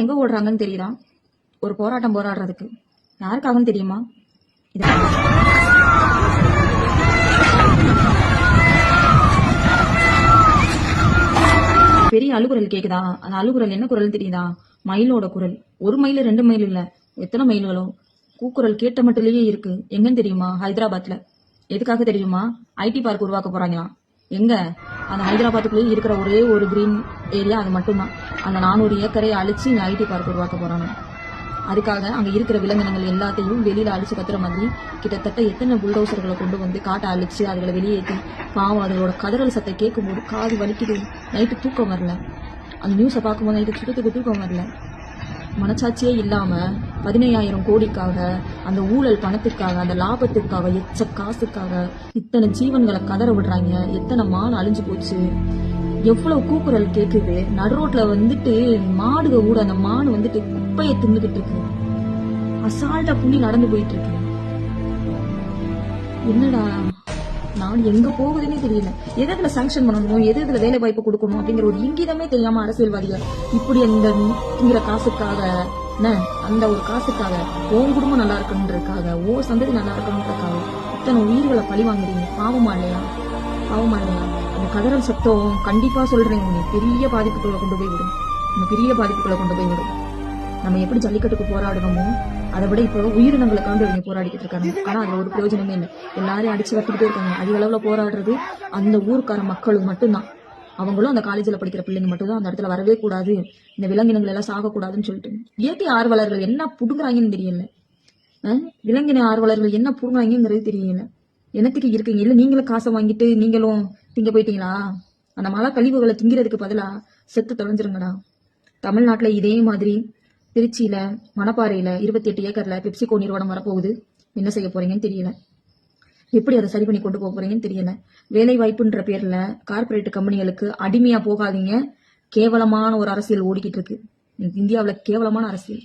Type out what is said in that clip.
எல்லாம் எங்க ஓடுறாங்கன்னு தெரியுதா? ஒரு போராட்டம் போராடுறதுக்கு. யாருக்காகன்னு தெரியுமா? இது பெரிய அழுகுரல் கேக்குதா? அந்த அழுகுரல் என்ன குரல் தெரியுதா? மயிலோட குரல். ஒரு மயில் ரெண்டு மயில் இல்ல. எத்தனை மயில்களோ? கூக்குரல் கேட்ட மட்டும் இருக்கு. எங்கன்னு தெரியுமா? ஹைதராபாத்ல. எதுக்காக தெரியுமா? ஐடி பார்க் உருவாக்க போறாங்களாம் எங்க? அந்த ஹைதராபாத்துக்குள்ளேயே இருக்கிற ஒரே ஒரு கிரீன் ஏரியா அது மட்டும்தான். அந்த நானூறு ஏக்கரை அழிச்சு இங்கே ஐடி பார்க் உருவாக்க போகிறாங்க அதுக்காக அங்கே இருக்கிற விலங்கினங்கள் எல்லாத்தையும் வெளியில் அழிச்சு கத்துற மாதிரி கிட்டத்தட்ட எத்தனை புல்டோசர்களை கொண்டு வந்து காட்டை அழிச்சு அதுகளை வெளியேற்றி பாவம் அதுகளோட கதறல் சத்தை கேட்கும்போது காது வலிக்குது. நைட்டு தூக்கம் வரல. அந்த நியூஸை பார்க்கும்போது நைட்டு சுத்தத்துக்கு தூக்கம் வரல. மனசாட்சியே இல்லாமல் பதினையாயிரம் கோடிக்காக அந்த ஊழல் பணத்துக்காக அந்த லாபத்துக்காக எச்ச காசுக்காக இத்தனை ஜீவன்களை கதற விடுறாங்க. எத்தனை மான் அழிஞ்சு போச்சு. எவ்வளவு கூக்குரல் கேட்குது நடுரோட்ல வந்துட்டு மாடுக கூட அந்த மான் வந்துட்டு குப்பையை தின்னுகிட்டு இருக்கு. அசால்ட்டா புண்ணி நடந்து போயிட்டு இருக்கு. என்னடா? நான் எங்க போகுதுன்னே தெரியல. எது இதுல சாங்ஷன் பண்ணணும்? எது இதுல வேலை வாய்ப்பு கொடுக்கணும்? அப்படிங்கிற ஒரு இங்கிதமே தெரியாம அரசியல்வாதிகள் இப்படி அந்த காசுக்காக என்ன? அந்த ஒரு காசுக்காக உன் குடும்பம் நல்லா இருக்கணுன்றதுக்காக ஓ சந்ததி நல்லா இருக்கணுன்றதுக்காக இத்தனை உயிர்களை பழி வாங்குறீங்க. பாவமா இல்லையா? பாவமா இல்லையா? அந்த கதறல் சத்தம் கண்டிப்பா சொல்றேன். பெரிய பாதிப்புக்குள்ள கொண்டு போய் விடும். பெரிய பாதிப்புக்குள்ள கொண்டு போய் விடும். நம்ம எப்படி ஜல்லிக்கட்டுக்கு போராடணுமோ அதை விட இப்போ உயிரினங்களுக்காண்டு இவங்க போராடிக்கிட்டு இருக்காங்க. ஆனால் அதில் ஒரு பிரயோஜனமே இல்லை. எல்லாரையும் அடிச்சு வச்சுக்கிட்டே இருக்காங்க. அதிக அளவில் போராடுறது அந்த ஊருக்கார மக்களும் மட்டும்தான். அவங்களும் அந்த காலேஜில் படிக்கிற பிள்ளைங்க மட்டும் தான் அந்த இடத்துல வரவே கூடாது. இந்த விலங்கினங்கள் எல்லாம் சாகக்கூடாதுன்னு சொல்லிட்டு. இயற்கை ஆர்வலர்கள் என்ன புடுங்குறாங்கன்னு தெரியல. விலங்கின ஆர்வலர்கள் என்ன புடுங்குறாங்கிறது தெரியல. என்னத்துக்கு இருக்கீங்க? இல்லை நீங்களும் காசை வாங்கிட்டு நீங்களும் திங்க போயிட்டீங்களா? அந்த மழை கழிவுகளை திங்கிறதுக்கு பதிலாக செத்து தொலைஞ்சிருங்கடா. தமிழ்நாட்டில் இதே மாதிரி திருச்சியில மணப்பாறையில இருபத்தி எட்டு ஏக்கர்ல பெப்சிகோ நிறுவனம் வரப்போகுது. என்ன செய்ய போறீங்கன்னு தெரியல. எப்படி அதை சரி பண்ணி கொண்டு போக போறீங்கன்னு தெரியல. வேலை வாய்ப்புன்ற பேர்ல கார்ப்பரேட் கம்பெனிகளுக்கு அடிமையா போகாதீங்க. கேவலமான ஒரு அரசியல் ஓடிக்கிட்டு இருக்கு. இந்தியாவில் கேவலமான அரசியல்.